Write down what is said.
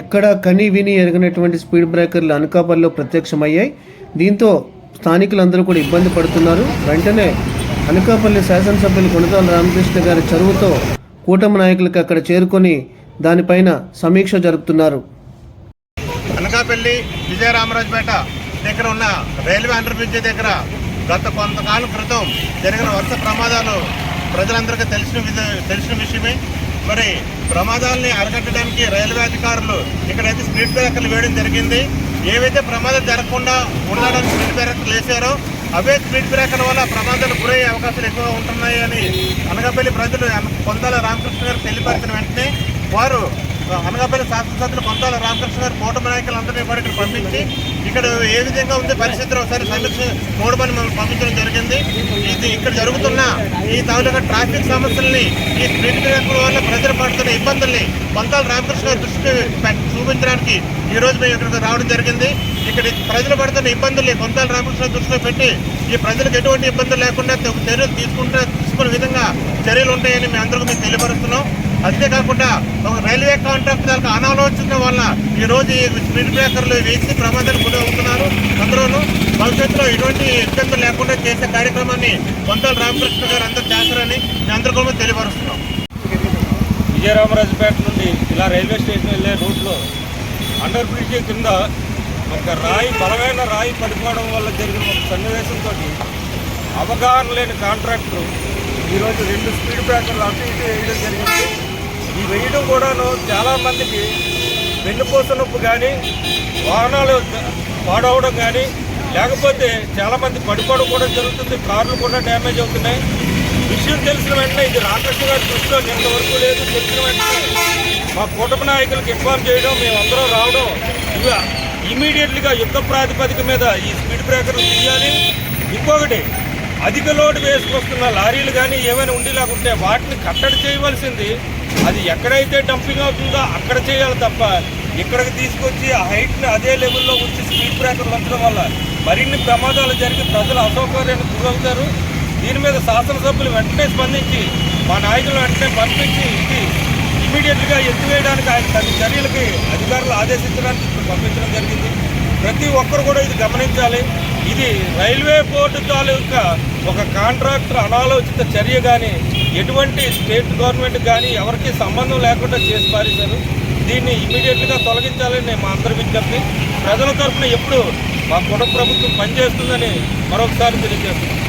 ఎక్కడ కని విని ఎరగనటువంటి స్పీడ్ బ్రేకర్లు అనకాపల్లిలో ప్రత్యక్షమయ్యాయి. దీంతో స్థానికులందరూ కూడా ఇబ్బంది పడుతున్నారు. వెంటనే అనకాపల్లి శాసనసభ్యులు కొనతాల రామకృష్ణ గారి చొరవతో కూటమి నాయకులకు అక్కడ చేరుకొని దానిపైన సమీక్ష జరుపుతున్నారు. అనకాపల్లి విజయరామరాజుపేట దగ్గర ఉన్న రైల్వే అండర్ బ్రిడ్జి దగ్గర గత కొంతకాలం క్రితం జరిగిన వరుస ప్రమాదాలు ప్రజలందరికీ తెలిసిన తెలిసిన విషయమే. మరి ప్రమాదాలని అరగట్టడానికి రైల్వే అధికారులు ఇక్కడైతే స్పీడ్ బ్రేకర్లు వేయడం జరిగింది. ఏవైతే ప్రమాదం జరగకుండా ఉండడానికి స్పీడ్ బ్రేకర్లు వేసారో అవే స్పీడ్ బ్రేకర్ల వల్ల ప్రమాదాలు గురయ్యే అవకాశాలు ఎక్కువ ఉంటున్నాయి అని అనగపల్లి ప్రజలు అన- కొంతాల రామకృష్ణ గారు తెలియపరిచిన వెంటనే వారు అనగపల్లి శాసనసభ్యులు కొంతాల రామకృష్ణ గారు కూటమి నాయకులందరినీ కూడా ఇక్కడ పంపించి ఇక్కడ ఏ విధంగా ఉంది పరిస్థితులు ఒకసారి సమీక్ష మూడు పని పంపించడం జరిగింది. ఇది ఇక్కడ జరుగుతున్న ఈ తాలూకా ట్రాఫిక్ సమస్యల్ని ఈ స్పీడ్ బ్రేకర్ల వల్ల ప్రజలు పడుతున్న ఇబ్బందుల్ని కొంతాల రామకృష్ణ గారి దృష్టి చూపించడానికి ఈ రోజు మేము ఇక్కడికి రావడం జరిగింది. ఇక్కడ ప్రజలు పడుతున్న ఇబ్బందుల్ని కొంతాల రామకృష్ణ దృష్టిలో పెట్టి ఈ ప్రజలకు ఎటువంటి ఇబ్బందులు లేకుండా చర్యలు తీసుకుంటే తీసుకునే విధంగా చర్యలు ఉంటాయని మేము అందరికీ మేము తెలియపరుస్తున్నాం. అంతేకాకుండా ఒక రైల్వే కాంట్రాక్టర్లకు అనాలోచన వల్ల ఈరోజు ఈ స్పీడ్ బ్రేకర్లు వేసి ప్రమాదాలు గురవుతున్నారు అవుతున్నారు. అందులోనూ భవిష్యత్తులో ఎటువంటి ఇబ్బందులు లేకుండా చేసే కార్యక్రమాన్ని కొంతల రామకృష్ణ గారు అందరూ చేస్తారని మేము అందరికీ కూడా తెలియపరుస్తున్నాం. విజయరామరాజుపేట నుండి ఇలా రైల్వే స్టేషన్ వెళ్ళే రూట్లో అండర్ బ్రిడ్జి కింద ఒక రాయి బలమైన రాయి పడిపోవడం వల్ల జరిగిన ఒక సన్నివేశంతో అవగాహన లేని కాంట్రాక్టర్ ఈరోజు రెండు స్పీడ్ బ్రేకర్లు అటు ఇటు వేయడం జరిగింది. ఈ వేయడం కూడాను చాలామందికి వెన్నుపూస నొప్పి కానీ వాహనాలు పాడవడం కానీ లేకపోతే చాలామంది పడిపోవడం కూడా జరుగుతుంది కార్లు కూడా డ్యామేజ్ అవుతున్నాయి. విషయం తెలిసిన వెంటనే ఇది రామకృష్ణ గారి దృష్టిలో ఇంతవరకు లేదు తెలిసిన వెంటనే మా కూటమి నాయకులకు ఇన్ఫార్మ్ చేయడం మేమందరం రావడం ఇవి ఇమీడియట్లీగా యుద్ధ ప్రాతిపదిక మీద ఈ స్పీడ్ బ్రేకర్లు తీయాలి. ఇంకొకటి అధిక లోడ్ వేసుకొస్తున్న లారీలు కానీ ఏమైనా ఉండేలాగుంటే వాటిని కట్టడి చేయవలసింది. అది ఎక్కడైతే డంపింగ్ అవుతుందో అక్కడ చేయాలి తప్ప ఇక్కడికి తీసుకొచ్చి ఆ హైట్ని అదే లెవెల్లో ఉంచి స్పీడ్ బ్రేకర్లు ఉంచడం వల్ల మరిన్ని ప్రమాదాలు జరిగి ప్రజలు అసౌకర్యానికి గురవుతారు. దీని మీద శాసనసభ్యులు వెంటనే స్పందించి మా నాయకులు వెంటనే పంపించి ఇది ఇమీడియట్గా ఎత్తివేయడానికి ఆయన తన చర్యలకి అధికారులు ఆదేశించడానికి ఇప్పుడు పంపించడం జరిగింది. ప్రతి ఒక్కరు కూడా ఇది గమనించాలి. ఇది రైల్వే బోర్డు తాలూకా ఒక కాంట్రాక్టర్ అనాలోచిత చర్య కానీ ఎటువంటి స్టేట్ గవర్నమెంట్ కానీ ఎవరికి సంబంధం లేకుండా చేసి పారేశారు. దీన్ని ఇమీడియట్గా తొలగించాలని నేను మా అందరి విజ్ఞప్తి. ప్రజల తరఫున ఎప్పుడు మా కుటుంబ ప్రభుత్వం పనిచేస్తుందని మరొకసారి తెలియజేస్తున్నాం